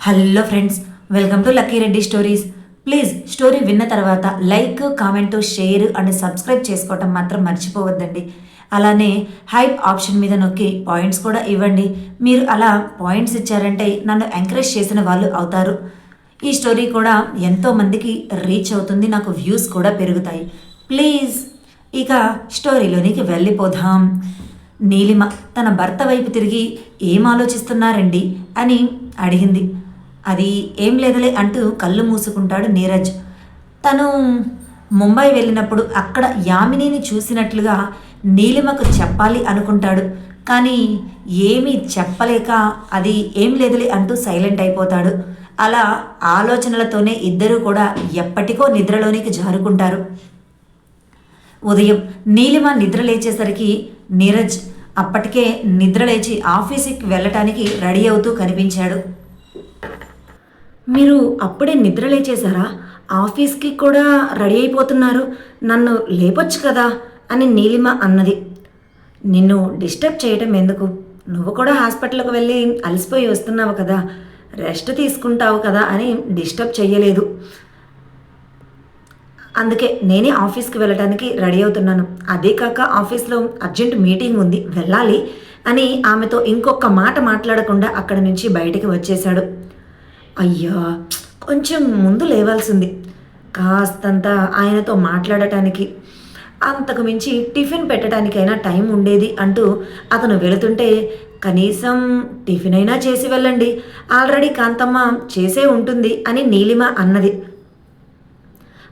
Hello friends welcome to Lucky Reddy stories. Please story విన్న తర్వాత like comment share and subscribe చేసుకోవటం మాత్రం మర్చిపోవద్దండి. అలానే హైప్ ఆప్షన్ మీద నొక్కి పాయింట్స్ కూడా ఇవ్వండి. మీరు అలా పాయింట్స్ ఇచ్చారంటే నన్ను ఎంకరేజ్ చేసిన వాళ్ళు అవుతారు. ఈ స్టోరీ కూడా ఎంతో మందికి రీచ్ అవుతుంది నాకు వ్యూస్ కూడా పెరుగుతాయి. ప్లీజ్ ఇక స్టోరీలోనికి వెళ్ళిపోదాం. నీలిమ తన భర్త వైపు తిరిగి ఏం ఆలోచిస్తున్నారండి? అని అడిగింది. అది ఏం లేదులే అంటూ కళ్ళు మూసుకుంటాడు నీరజ్. తను ముంబై వెళ్ళినప్పుడు అక్కడ యామినిని చూసినట్లుగా నీలిమకు చెప్పాలి అనుకుంటాడు. కానీ ఏమీ చెప్పలేక అది ఏం లేదులే అంటూ సైలెంట్ అయిపోతాడు. అలా ఆలోచనలతోనే ఇద్దరూ కూడా ఎప్పటికో నిద్రలోనికి జారుకుంటారు. ఉదయం నీలిమ నిద్ర లేచేసరికి నీరజ్ అప్పటికే నిద్ర లేచి ఆఫీస్కి వెళ్ళటానికి రెడీ అవుతూ కనిపించాడు. మీరు అప్పుడే నిద్ర లేచేశారా? ఆఫీస్కి కూడా రెడీ అయిపోతున్నారు. నన్ను లేపొచ్చు కదా అని నీలిమ అన్నది. నిన్ను డిస్టర్బ్ చేయటం ఎందుకు? నువ్వు కూడా హాస్పిటల్కి వెళ్ళి అలసిపోయి వస్తున్నావు కదా. రెస్ట్ తీసుకుంటావు కదా అని డిస్టర్బ్ చేయలేదు అందుకే నేనే ఆఫీస్కి వెళ్ళడానికి రెడీ అవుతున్నాను. అదే కాక ఆఫీస్లో అర్జెంట్ మీటింగ్ ఉంది. వెళ్ళాలి అని ఆమెతో ఇంకొక మాట మాట్లాడకుండా అక్కడి నుంచి బయటికి వచ్చేశాడు. అయ్యా కొంచెం ముందు లేవాల్సింది. కాస్తంత ఆయనతో మాట్లాడటానికి అంతకు మించి టిఫిన్ పెట్టడానికైనా టైం ఉండేది అంటూ అతను వెళుతుంటే కనీసం టిఫిన్ అయినా చేసి వెళ్ళండి. ఆల్రెడీ కాంతమ్మ చేసే ఉంటుంది అని నీలిమ అన్నది.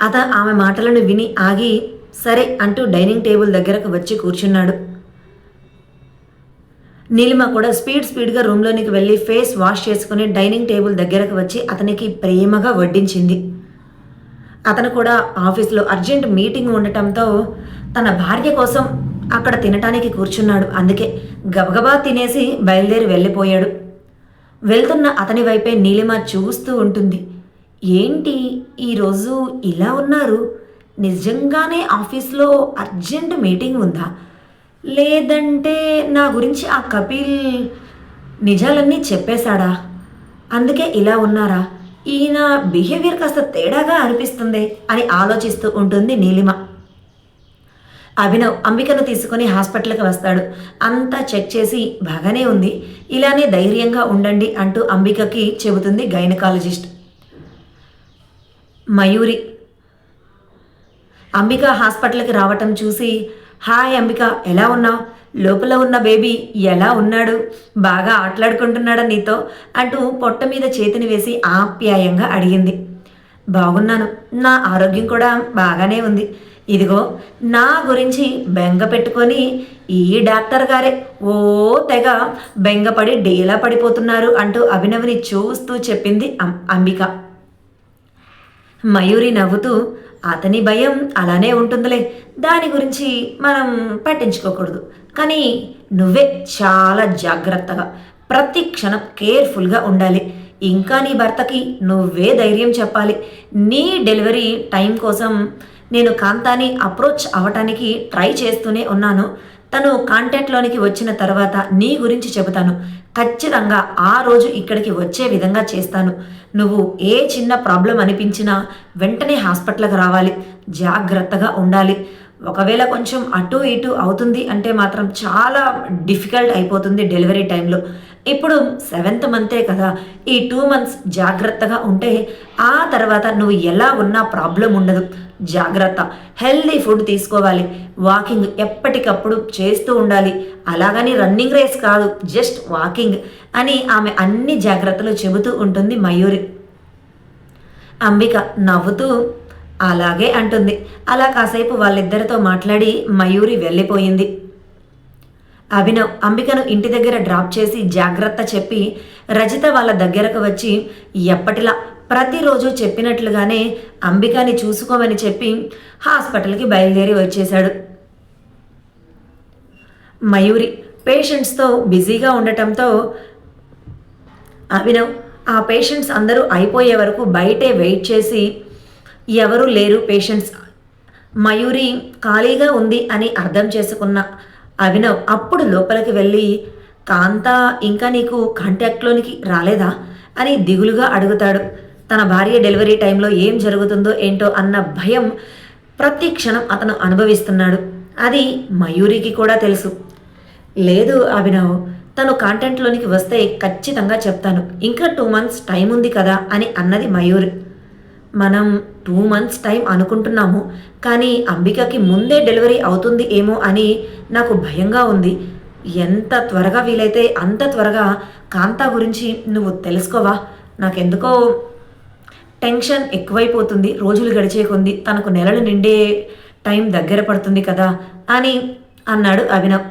అత ఆమె మాటలను విని ఆగి సరే అంటూ డైనింగ్ టేబుల్ దగ్గరకు వచ్చి కూర్చున్నాడు. నీలిమ కూడా స్పీడ్ స్పీడ్గా రూమ్లోనికి వెళ్ళి ఫేస్ వాష్ చేసుకుని డైనింగ్ టేబుల్ దగ్గరకు వచ్చి అతనికి ప్రేమగా వడ్డించింది. అతను కూడా ఆఫీస్లో అర్జెంట్ మీటింగ్ ఉండటంతో తన భార్య కోసం అక్కడ తినటానికి కూర్చున్నాడు. అందుకే గబగబా తినేసి బయలుదేరి వెళ్ళిపోయాడు. వెళ్తున్న అతని వైపే నీలిమ చూస్తూ ఉంటుంది. ఏంటి ఈరోజు ఇలా ఉన్నారు? నిజంగానే ఆఫీస్లో అర్జెంట్ మీటింగ్ ఉందా? లేదంటే నా గురించి ఆ కపిల్ నిజాలన్నీ చెప్పేశాడా? అందుకే ఇలా ఉన్నారా? ఈయన బిహేవియర్ కాస్త తేడాగా అనిపిస్తుంది అని ఆలోచిస్తూ ఉంటుంది నీలిమ. అభినవ్ అంబికను తీసుకుని హాస్పిటల్కి వస్తాడు. అంతా చెక్ చేసి బాగానే ఉంది. ఇలానే ధైర్యంగా ఉండండి అంటూ అంబికకి చెబుతుంది గైనకాలజిస్ట్. మయూరి. అంబిక హాస్పిటల్కి రావటం చూసి హాయ్ అంబిక ఎలా ఉన్నావు? లోపల ఉన్న బేబీ ఎలా ఉన్నాడు? బాగా ఆటలాడుకుంటున్నాడా నీతో? అంటూ పొట్ట మీద చేతిని వేసి ఆప్యాయంగా అడిగింది. బాగున్నాను. నా ఆరోగ్యం కూడా బాగానే ఉంది. ఇదిగో నా గురించి బెంగ పెట్టుకొని ఈ డాక్టర్ గారే ఓ తెగ బెంగపడి డేలా పడిపోతున్నారు అంటూ అభినవ్ని చూస్తూ చెప్పింది అంబిక. మయూరి నవ్వుతూ అతని భయం అలానే ఉంటుందిలే. దాని గురించి మనం పట్టించుకోకూడదు. కానీ నువ్వే చాలా జాగ్రత్తగా ప్రతి క్షణం కేర్ఫుల్గా ఉండాలి. ఇంకా నీ భర్తకి నువ్వే ధైర్యం చెప్పాలి. నీ డెలివరీ టైం కోసం నేను కాంతాని అప్రోచ్ అవ్వటానికి ట్రై చేస్తూనే ఉన్నాను. తను కాంటాక్ట్లోనికి వచ్చిన తర్వాత నీ గురించి చెబుతాను. ఖచ్చితంగా ఆ రోజు ఇక్కడికి వచ్చే విధంగా చేస్తాను. నువ్వు ఏ చిన్న ప్రాబ్లం అనిపించినా వెంటనే హాస్పిటల్కి రావాలి. జాగ్రత్తగా ఉండాలి. ఒకవేళ కొంచెం అటు ఇటు అవుతుంది అంటే మాత్రం చాలా డిఫికల్ట్ అయిపోతుంది డెలివరీ టైంలో. ఇప్పుడు సెవెంత్ మంతే కదా. ఈ టూ మంత్స్ జాగ్రత్తగా ఉంటే ఆ తర్వాత నువ్వు ఎలా ఉన్నా ప్రాబ్లం ఉండదు. జాగ్రత్త. హెల్దీ ఫుడ్ తీసుకోవాలి. వాకింగ్ ఎప్పటికప్పుడు చేస్తూ ఉండాలి. అలాగని రన్నింగ్ రేస్ కాదు జస్ట్ వాకింగ్ అని ఆమె అన్ని జాగ్రత్తలు చెబుతూ ఉంటుంది మయూరి. అంబిక నవ్వుతూ అలాగే అంటుంది. అలా కాసేపు వాళ్ళిద్దరితో మాట్లాడి మయూరి వెళ్ళిపోయింది. అభినవ్ అంబికను ఇంటి దగ్గర డ్రాప్ చేసి జాగ్రత్త చెప్పి రజిత వాళ్ళ దగ్గరకు వచ్చి ఎప్పటిలా ప్రతిరోజు చెప్పినట్లుగానే అంబికాని చూసుకోమని చెప్పి హాస్పిటల్కి బయలుదేరి వచ్చేశాడు. మయూరి పేషెంట్స్తో బిజీగా ఉండటంతో అభినవ్ ఆ పేషెంట్స్ అందరూ అయిపోయే వరకు బయటే వెయిట్ చేసి ఎవరు లేరు పేషెంట్స్. మయూరి ఖాళీగా ఉంది అని అర్థం చేసుకున్న అభినవ్ అప్పుడు లోపలికి వెళ్ళి కాంత ఇంకా నీకు కాంటాక్ట్లోనికి రాలేదా? అని దిగులుగా అడుగుతాడు. తన భార్య డెలివరీ టైంలో ఏం జరుగుతుందో ఏంటో అన్న భయం ప్రతి క్షణం అతను అనుభవిస్తున్నాడు. అది మయూరికి కూడా తెలుసు. లేదు అభినవ్ తను కాంటెంట్లోనికి వస్తే ఖచ్చితంగా చెప్తాను. ఇంకా టూ మంత్స్ టైం ఉంది కదా అని అన్నది మయూరి. మనం టూ మంత్స్ టైం అనుకుంటున్నాము కానీ అంబికకి ముందే డెలివరీ అవుతుంది ఏమో అని నాకు భయంగా ఉంది. ఎంత త్వరగా వీలైతే అంత త్వరగా కాంతా గురించి నువ్వు తెలుసుకోవా? నాకెందుకో టెన్షన్ ఎక్కువైపోతుంది రోజులు గడిచే కొంది తనకు నెలలు నిండే టైం దగ్గర పడుతుంది కదా అని అన్నాడు అభినవ్.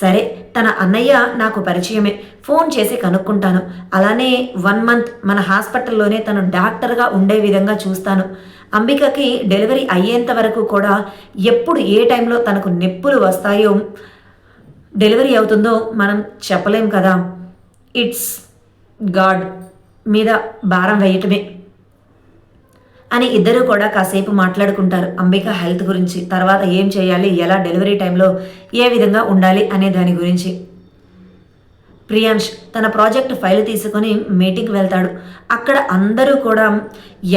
సరే తన అన్నయ్య నాకు పరిచయమే ఫోన్ చేసి కనుక్కుంటాను. అలానే వన్ మంత్ మన హాస్పిటల్లోనే తను డాక్టర్గా ఉండే విధంగా చూస్తాను. అంబికకి డెలివరీ అయ్యేంత వరకు కూడా ఎప్పుడు ఏ టైంలో తనకు నొప్పులు వస్తాయో డెలివరీ అవుతుందో మనం చెప్పలేం కదా. ఇట్స్ గాడ్ మీద భారం వేయటమే. అని ఇద్దరు కూడా కాసేపు మాట్లాడుకుంటారు. అంబిక హెల్త్ గురించి తర్వాత ఏం చేయాలి ఎలా డెలివరీ టైంలో ఏ విధంగా ఉండాలి అనే దాని గురించి. ప్రియాంష్ తన ప్రాజెక్ట్ ఫైల్ తీసుకొని మీటింగ్కి వెళ్తాడు. అక్కడ అందరూ కూడా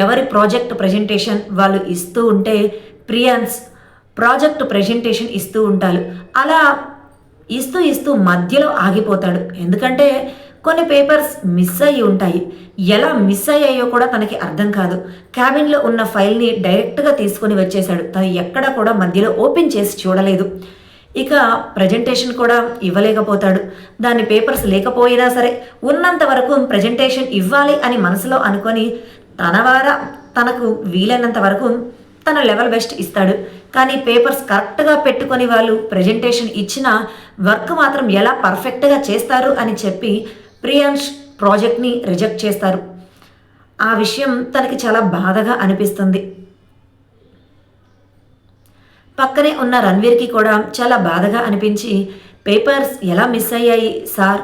ఎవరి ప్రాజెక్ట్ ప్రజెంటేషన్ వాళ్ళు ఇస్తూ ఉంటే ప్రియాన్స్ ప్రాజెక్ట్ ప్రజెంటేషన్ ఇస్తూ ఉంటారు అలా ఇస్తూ ఇస్తూ మధ్యలో ఆగిపోతాడు. ఎందుకంటే కొన్ని పేపర్స్ మిస్ అయ్యి ఉంటాయి. ఎలా మిస్ అయ్యాయో కూడా తనకి అర్థం కాదు. క్యాబిన్లో ఉన్న ఫైల్ని డైరెక్ట్గా తీసుకొని వచ్చేశాడు. తను ఎక్కడ కూడా మధ్యలో ఓపెన్ చేసి చూడలేదు. ఇక ప్రజెంటేషన్ కూడా ఇవ్వలేకపోతాడు. దాని పేపర్స్ లేకపోయినా సరే ఉన్నంత వరకు ప్రజెంటేషన్ ఇవ్వాలి అని మనసులో అనుకొని తన వారా తనకు వీలైనంత వరకు తన లెవెల్ బెస్ట్ ఇస్తాడు. కానీ పేపర్స్ కరెక్ట్గా పెట్టుకొని వాళ్ళు ప్రజెంటేషన్ ఇచ్చిన వర్క్ మాత్రం ఎలా పర్ఫెక్ట్గా చేస్తారు అని చెప్పి ప్రియాంష్ ప్రాజెక్ట్ని రిజెక్ట్ చేస్తారు. ఆ విషయం తనకి చాలా బాధగా అనిపిస్తుంది. పక్కనే ఉన్న రణ్వీర్కి కూడా చాలా బాధగా అనిపించి పేపర్స్ ఎలా మిస్ అయ్యాయి సార్?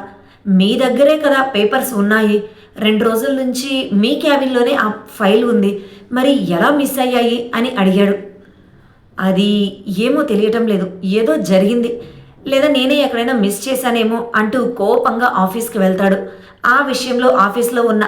మీ దగ్గరే కదా పేపర్స్ ఉన్నాయి. రెండు రోజుల నుంచి మీ క్యాబిన్లోనే ఆ ఫైల్ ఉంది. మరి ఎలా మిస్ అయ్యాయి? అని అడిగాడు. అది ఏమో తెలియటం లేదు. ఏదో జరిగింది. లేదా నేనే ఎక్కడైనా మిస్ చేశానేమో అంటూ కోపంగా ఆఫీస్కి వెళ్తాడు. ఆ విషయంలో ఆఫీస్లో ఉన్న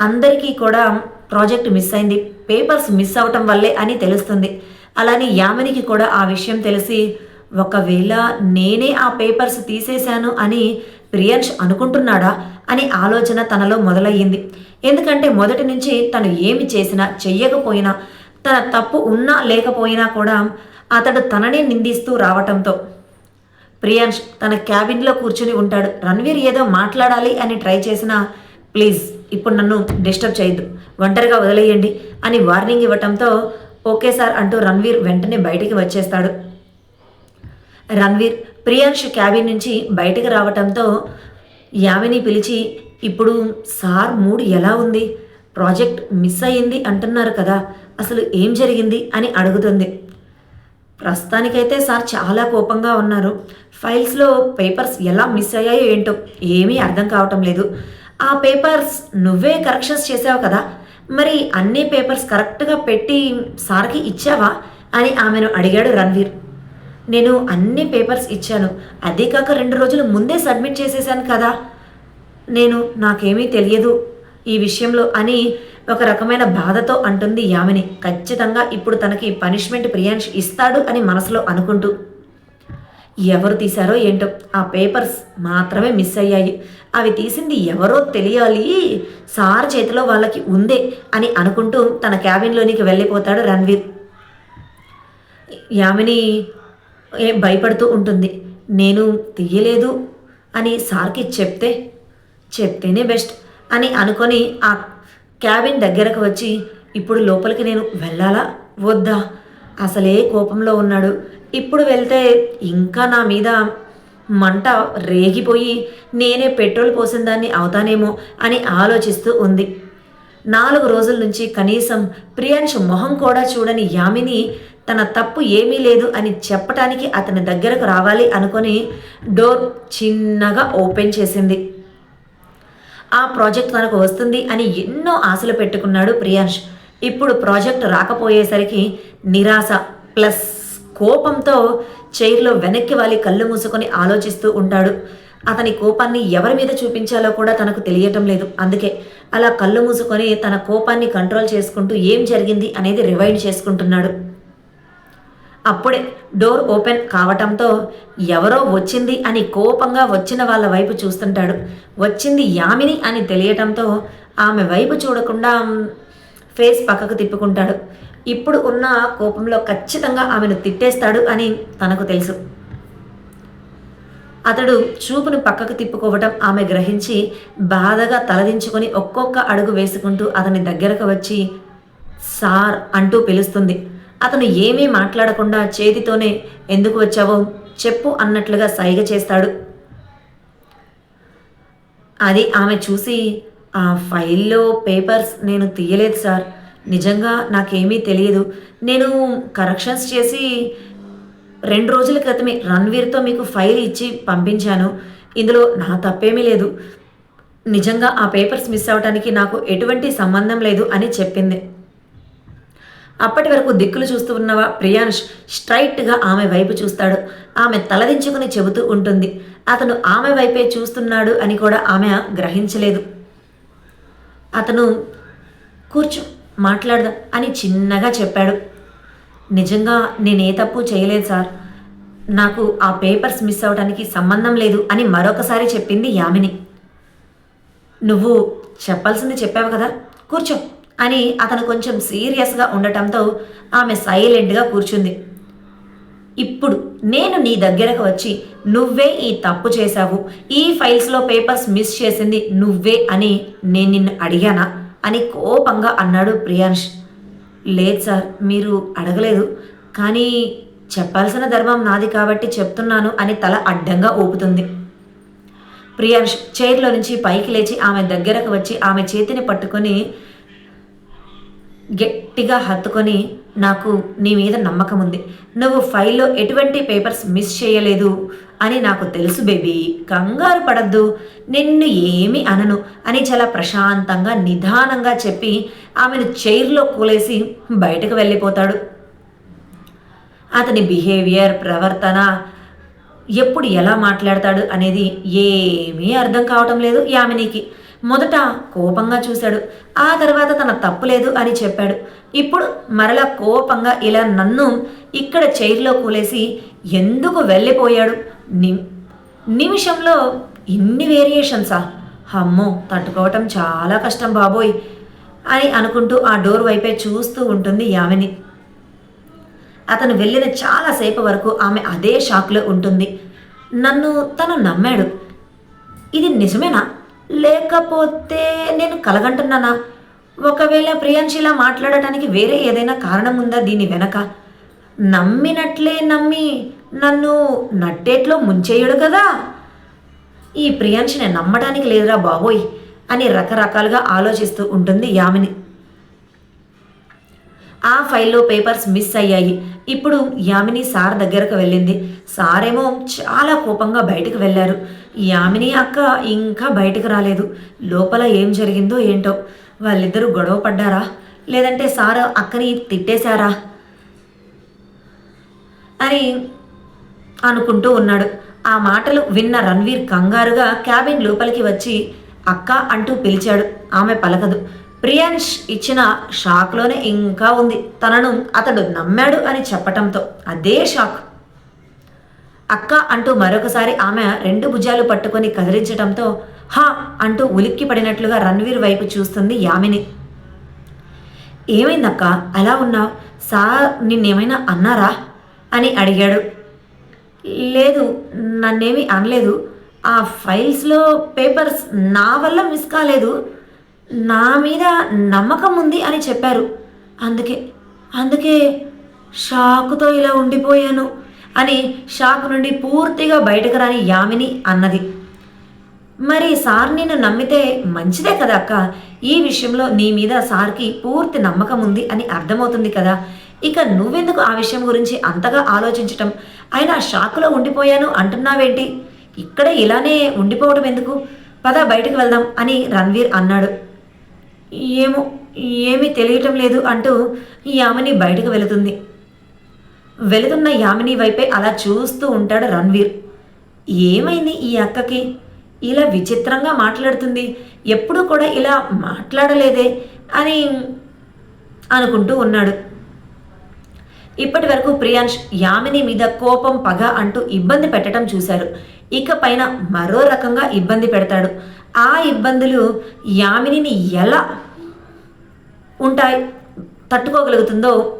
అందరికీ కూడా ప్రాజెక్ట్ మిస్ అయింది. పేపర్స్ మిస్ అవటం వల్లే అని తెలుస్తుంది. అలానే యామినికి కూడా ఆ విషయం తెలిసి ఒకవేళ నేనే ఆ పేపర్స్ తీసేశాను అని ప్రియాంష్ అనుకుంటున్నాడా? అని ఆలోచన తనలో మొదలయ్యింది. ఎందుకంటే మొదటి నుంచి తను ఏమి చేసినా చెయ్యకపోయినా తన తప్పు ఉన్నా లేకపోయినా కూడా అతడు తననే నిందిస్తూ రావటంతో ప్రియాంష్ తన క్యాబిన్లో కూర్చుని ఉంటాడు. రణ్వీర్ ఏదో మాట్లాడాలి అని ట్రై చేసినా ప్లీజ్ ఇప్పుడు నన్ను డిస్టర్బ్ చేయొద్దు. ఒంటరిగా వదిలేయండి అని వార్నింగ్ ఇవ్వటంతో ఓకే సార్ అంటూ రణ్వీర్ వెంటనే బయటికి వచ్చేస్తాడు. రణ్వీర్ ప్రియాంష్ క్యాబిన్ నుంచి బయటికి రావటంతో యామిని పిలిచి ఇప్పుడు సార్ మూడ్ ఎలా ఉంది? ప్రాజెక్ట్ మిస్ అయ్యింది అంటున్నారు కదా అసలు ఏం జరిగింది? అని అడుగుతుంది. ప్రస్తుతానికైతే సార్ చాలా కోపంగా ఉన్నారు. ఫైల్స్లో పేపర్స్ ఎలా మిస్ అయ్యాయో ఏంటో ఏమీ అర్థం కావటం లేదు. ఆ పేపర్స్ నువ్వే కరెక్షన్స్ చేసావు కదా. మరి అన్ని పేపర్స్ కరెక్ట్గా పెట్టి సార్కి ఇచ్చావా? అని ఆమెను అడిగాడు రణ్వీర్. నేను అన్ని పేపర్స్ ఇచ్చాను. అదే కాక రెండు రోజులు ముందే సబ్మిట్ చేసేసాను కదా. నేను నాకేమీ తెలియదు. ఈ విషయంలో అని ఒక రకమైన బాధతో అంటుంది యామిని. ఖచ్చితంగా ఇప్పుడు తనకి పనిష్మెంట్ ప్రియాంష్ ఇస్తాడు అని మనసులో అనుకుంటూ. ఎవరు తీశారో ఏంటో? ఆ పేపర్స్ మాత్రమే మిస్ అయ్యాయి. అవి తీసింది ఎవరో తెలియాలి. సార్ చేతిలో వాళ్ళకి ఉందే అని అనుకుంటూ తన క్యాబిన్లోనికి వెళ్ళిపోతాడు రణ్వీర్. యామిని భయపడుతూ ఉంటుంది. నేను తీయలేదు అని సార్కి చెప్తే చెప్తేనే బెస్ట్. అని అనుకొని ఆ క్యాబిన్ దగ్గరకు వచ్చి ఇప్పుడు లోపలికి నేను వెళ్ళాలా? వద్దా? అసలే కోపంలో ఉన్నాడు. ఇప్పుడు వెళ్తే ఇంకా నా మీద మంట రేగిపోయి నేనే పెట్రోల్ పోసిన దాన్ని అవుతానేమో అని ఆలోచిస్తూ ఉంది. నాలుగు రోజుల నుంచి కనీసం ప్రియాంశ్ మొహం కూడా చూడని యామిని తన తప్పు ఏమీ లేదు అని చెప్పటానికి అతని దగ్గరకు రావాలి అనుకొని డోర్ చిన్నగా ఓపెన్ చేసింది. ఆ ప్రాజెక్ట్ తనకు వస్తుంది అని ఎన్నో ఆశలు పెట్టుకున్నాడు ప్రియాంష్ ఇప్పుడు ప్రాజెక్ట్ రాకపోయేసరికి నిరాశ ప్లస్ కోపంతో చైర్లో వెనక్కి వాలి కళ్ళు మూసుకొని ఆలోచిస్తూ ఉంటాడు. అతని కోపాన్ని ఎవరి మీద చూపించాలో కూడా తనకు తెలియటం లేదు. అందుకే అలా కళ్ళు మూసుకొని తన కోపాన్ని కంట్రోల్ చేసుకుంటూ ఏం జరిగింది అనేది రివైండ్ చేసుకుంటున్నాడు. అప్పుడే డోర్ ఓపెన్ కావటంతో ఎవరో వచ్చింది అని కోపంగా వచ్చిన వాళ్ళ వైపు చూస్తుంటాడు. వచ్చింది యామిని అని తెలియటంతో ఆమె వైపు చూడకుండా ఫేస్ పక్కకు తిప్పుకుంటాడు. ఇప్పుడు ఉన్న కోపంలో ఖచ్చితంగా ఆమెను తిట్టేస్తాడు అని తనకు తెలుసు. అతడు చూపును పక్కకు తిప్పుకోవటం ఆమె గ్రహించి బాధగా తలదించుకొని ఒక్కొక్క అడుగు వేసుకుంటూ అతని దగ్గరకు వచ్చి సార్ అంటూ పిలుస్తుంది. అతను ఏమీ మాట్లాడకుండా చేతితోనే ఎందుకు వచ్చావో చెప్పు అన్నట్లుగా సైగ చేస్తాడు. అది ఆమె చూసి ఆ ఫైల్లో పేపర్స్ నేను తీయలేదు సార్. నిజంగా నాకేమీ తెలియదు. నేను కరెక్షన్స్ చేసి రెండు రోజుల క్రితమే రణ్వీర్తో మీకు ఫైల్ ఇచ్చి పంపించాను. ఇందులో నా తప్పేమీ లేదు. నిజంగా ఆ పేపర్స్ మిస్ అవటానికి నాకు ఎటువంటి సంబంధం లేదు అని చెప్పింది. అప్పటి వరకు దిక్కులు చూస్తూ ఉన్న ప్రియాన్ష్ స్ట్రైట్గా ఆమె వైపు చూస్తాడు. ఆమె తలదించుకుని చెబుతూ ఉంటుంది. అతను ఆమె వైపే చూస్తున్నాడు అని కూడా ఆమె గ్రహించలేదు. అతను కూర్చో మాట్లాడదాం అని చిన్నగా చెప్పాడు. నిజంగా నేనే తప్పు చేయలేదు సార్. నాకు ఆ పేపర్స్ మిస్ అవడానికి సంబంధం లేదు అని మరొకసారి చెప్పింది యామిని. నువ్వు చెప్పాల్సింది చెప్పావు కదా. కూర్చో. అని అతను కొంచెం సీరియస్గా ఉండటంతో ఆమె సైలెంట్గా కూర్చుంది. ఇప్పుడు నేను నీ దగ్గరకు వచ్చి నువ్వే ఈ తప్పు చేశావు. ఈ ఫైల్స్లో పేపర్స్ మిస్ చేసింది నువ్వే అని నేను నిన్ను అడిగానా? అని కోపంగా అన్నాడు ప్రియాంష్. లేదు సార్ మీరు అడగలేదు. కానీ చెప్పాల్సిన ధర్మం నాది కాబట్టి చెప్తున్నాను అని తల అడ్డంగా ఊపుతుంది. ప్రియాంష్ చైర్లో నుంచి పైకి లేచి ఆమె దగ్గరకు వచ్చి ఆమె చేతిని పట్టుకొని గట్టిగా హత్తుకొని నాకు నీ మీద నమ్మకం ఉంది. నువ్వు ఫైల్లో ఎటువంటి పేపర్స్ మిస్ చేయలేదు అని నాకు తెలుసు బేబీ. కంగారు పడద్దు. నిన్ను ఏమి అనను అని చాలా ప్రశాంతంగా నిదానంగా చెప్పి ఆమెను చైర్లో కూలేసి బయటకు వెళ్ళిపోతాడు. అతని బిహేవియర్ ప్రవర్తన ఎప్పుడు ఎలా మాట్లాడతాడు అనేది ఏమీ అర్థం కావటం లేదు యామినికి. మొదట కోపంగా చూశాడు. ఆ తర్వాత తన తప్పు లేదు అని చెప్పాడు. ఇప్పుడు మరలా కోపంగా ఇలా నన్ను ఇక్కడ చైర్లో కూలేసి ఎందుకు వెళ్ళిపోయాడు? ని నిమిషంలో ఇన్ని వేరియేషన్సా? అమ్మో తట్టుకోవటం చాలా కష్టం బాబోయ్ అని అనుకుంటూ ఆ డోర్ వైపే చూస్తూ ఉంటుంది యామిని. అతను వెళ్ళిన చాలాసేపు వరకు ఆమె అదే షాక్లో ఉంటుంది. నన్ను తను నమ్మాడు. ఇది నిజమేనా? లేకపోతే నేను కలగంటున్నానా? ఒకవేళ ప్రియాంశిలా మాట్లాడటానికి వేరే ఏదైనా కారణం ఉందా దీని వెనక? నమ్మినట్లే నమ్మి నన్ను నట్టేట్లో ముంచేయడు కదా? ఈ ప్రియాంశిని నమ్మడానికి లేదురా బాబోయ్ అని రకరకాలుగా ఆలోచిస్తూ ఉంటుంది యామిని. ఆ ఫైల్లో పేపర్స్ మిస్ అయ్యాయి. ఇప్పుడు యామిని సార్ దగ్గరకు వెళ్ళింది. సారేమో చాలా కోపంగా బయటకు వెళ్ళారు. యామిని అక్క ఇంకా బయటకు రాలేదు. లోపల ఏం జరిగిందో ఏంటో? వాళ్ళిద్దరూ గొడవ పడ్డారా? లేదంటే సార్ అక్కని తిట్టేశారా? అని అనుకుంటూ ఉన్నాడు. ఆ మాటలు విన్న రణ్వీర్ కంగారుగా క్యాబిన్ లోపలికి వచ్చి అక్క అంటూ పిలిచాడు. ఆమె పలకదు. ప్రియాంష్ ఇచ్చిన షాక్లోనే ఇంకా ఉంది. తనను అతడు నమ్మాడు అని చెప్పటంతో అదే షాక్. అక్క అంటూ మరొకసారి ఆమె రెండు భుజాలు పట్టుకొని కదిలించటంతో హా అంటూ ఉలిక్కి పడినట్లుగా రణ్వీర్ వైపు చూస్తుంది యామిని. ఏమైందక్క? అలా ఉన్నావు? సార్ నిన్నేమైనా అన్నారా? అని అడిగాడు. లేదు నన్నేమీ అనలేదు. ఆ ఫైల్స్లో పేపర్స్ నా వల్ల మిస్ కాలేదు. నా మీద నమ్మకం ఉంది అని చెప్పారు. అందుకే అందుకే షాకుతో ఇలా ఉండిపోయాను. అని షాక్ నుండి పూర్తిగా బయటకు రాని యామిని అన్నది. మరి సార్ నిన్ను నమ్మితే మంచిదే కదా అక్క? ఈ విషయంలో నీ మీద సార్కి పూర్తి నమ్మకం ఉంది అని అర్థమవుతుంది కదా. ఇక నువ్వెందుకు ఆ విషయం గురించి అంతగా ఆలోచించటం? అయినా షాకులో ఉండిపోయాను అంటున్నావేంటి? ఇక్కడ ఇలానే ఉండిపోవడం ఎందుకు? పద బయటకు వెళ్దాం అని రణ్వీర్ అన్నాడు. ఏమో ఏమీ తెలియటం లేదు అంటూ యామిని బయటకు వెళుతుంది. వెళుతున్న యామిని వైపే అలా చూస్తూ ఉంటాడు రణ్వీర్. ఏమైంది ఈ అక్కకి? ఇలా విచిత్రంగా మాట్లాడుతుంది. ఎప్పుడూ కూడా ఇలా మాట్లాడలేదే అని అనుకుంటూ ఉన్నాడు. ఇప్పటి వరకు ప్రియాంష్ యామిని మీద కోపం పగ అంటూ ఇబ్బంది పెట్టడం చూశారు. ఇక పైన మరో రకంగా ఇబ్బంది పెడతాడు. ఆ ఇబ్బందులు యామినిని ఎలా ఉంటాయి తట్టుకోగలుగుతుందో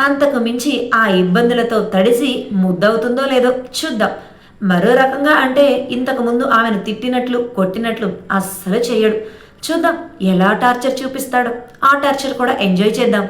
అంతకు మించి ఆ ఇబ్బందులతో తడిసి ముద్దవుతుందో లేదో చూద్దాం. మరో రకంగా అంటే ఇంతకు ముందు ఆమెను తిట్టినట్లు కొట్టినట్లు అస్సలు చేయడు. చూద్దాం ఎలా టార్చర్ చూపిస్తాడో? ఆ టార్చర్ కూడా ఎంజాయ్ చేద్దాం.